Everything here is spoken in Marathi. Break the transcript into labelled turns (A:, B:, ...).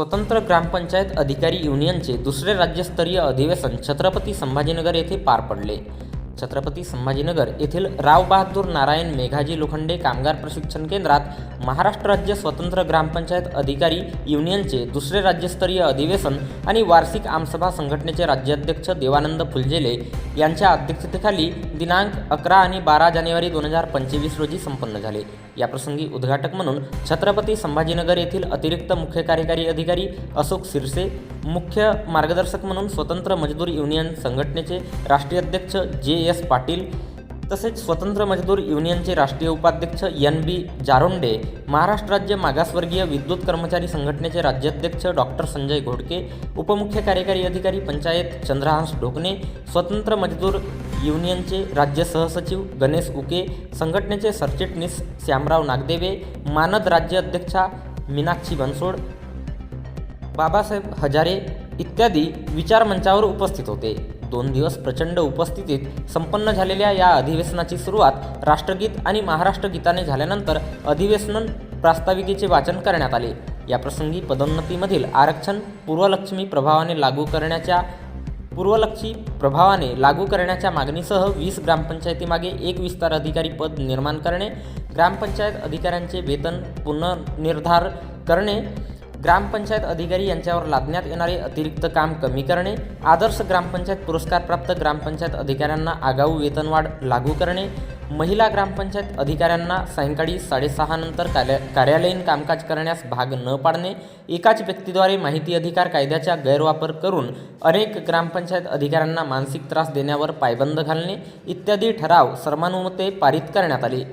A: स्वतंत्र ग्रामपंचायत अधिकारी युनियनचे दुसरे राज्यस्तरीय अधिवेशन छत्रपती संभाजीनगर येथे पार पडले. छत्रपती संभाजीनगर येथील राव बहादूर नारायण मेघाजी लोखंडे कामगार प्रशिक्षण केंद्रात महाराष्ट्र राज्य स्वतंत्र ग्रामपंचायत अधिकारी युनियनचे दुसरे राज्यस्तरीय अधिवेशन आणि वार्षिक आमसभा संघटनेचे राज्याध्यक्ष देवानंद फुलजेले यांच्या अध्यक्षतेखाली दिनांक अकरा आणि बारा जानेवारी दोन हजार पंचवीस रोजी संपन्न झाले. याप्रसंगी उद्घाटक म्हणून छत्रपती संभाजीनगर येथील अतिरिक्त मुख्य कार्यकारी अधिकारी अशोक सिरसे मुख्य मार्गदर्शक म्हणून स्वतंत्र मजदूर युनियन संघटनेचे राष्ट्रीय अध्यक्ष जे. एस पाटील तसेच स्वतंत्र मजदूर युनियनचे राष्ट्रीय उपाध्यक्ष एन बी जारोंडे महाराष्ट्र राज्य मागासवर्गीय विद्युत कर्मचारी संघटनेचे राज्याध्यक्ष डॉक्टर संजय घोडके उपमुख्य कार्यकारी अधिकारी पंचायत चंद्रहांस ढोकणे स्वतंत्र मजदूर युनियनचे राज्य सहसचिव गणेश उके संघटनेचे सरचिटणीस श्यामराव नागदेवे मानद राज्य अध्यक्षा मीनाक्षी बनसोड बाबासाहेब हजारे इत्यादी विचारमंचावर उपस्थित होते. दोन दिवस प्रचंड उपस्थितीत संपन्न झालेल्या या अधिवेशनाची सुरुवात राष्ट्रगीत आणि महाराष्ट्र गीताने झाल्यानंतर अधिवेशन प्रास्ताविकेचे वाचन करण्यात आले. याप्रसंगी पदोन्नतीमधील आरक्षण पूर्वलक्ष्मी प्रभावाने लागू करण्याच्या पूर्वलक्षी प्रभावाने लागू करण्याच्या मागणीसह वीस ग्रामपंचायतीमागे एक विस्तार अधिकारी पद निर्माण करणे ग्रामपंचायत अधिकाऱ्यांचे वेतन पुनर्निर्धार करणे ग्रामपंचायत अधिकारी यांच्यावर लादण्यात येणारे अतिरिक्त काम कमी करणे आदर्श ग्रामपंचायत पुरस्कारप्राप्त ग्रामपंचायत अधिकाऱ्यांना आगाऊ वेतनवाढ लागू करणे महिला ग्रामपंचायत अधिकाऱ्यांना सायंकाळी साडेसहानंतर कार्या कार्यालयीन कामकाज करण्यास भाग न पाडणे एकाच व्यक्तीद्वारे माहिती अधिकार कायद्याचा गैरवापर करून अनेक ग्रामपंचायत अधिकाऱ्यांना मानसिक त्रास देण्यावर पायबंद घालणे इत्यादी ठराव सर्वानुमते पारित करण्यात आले.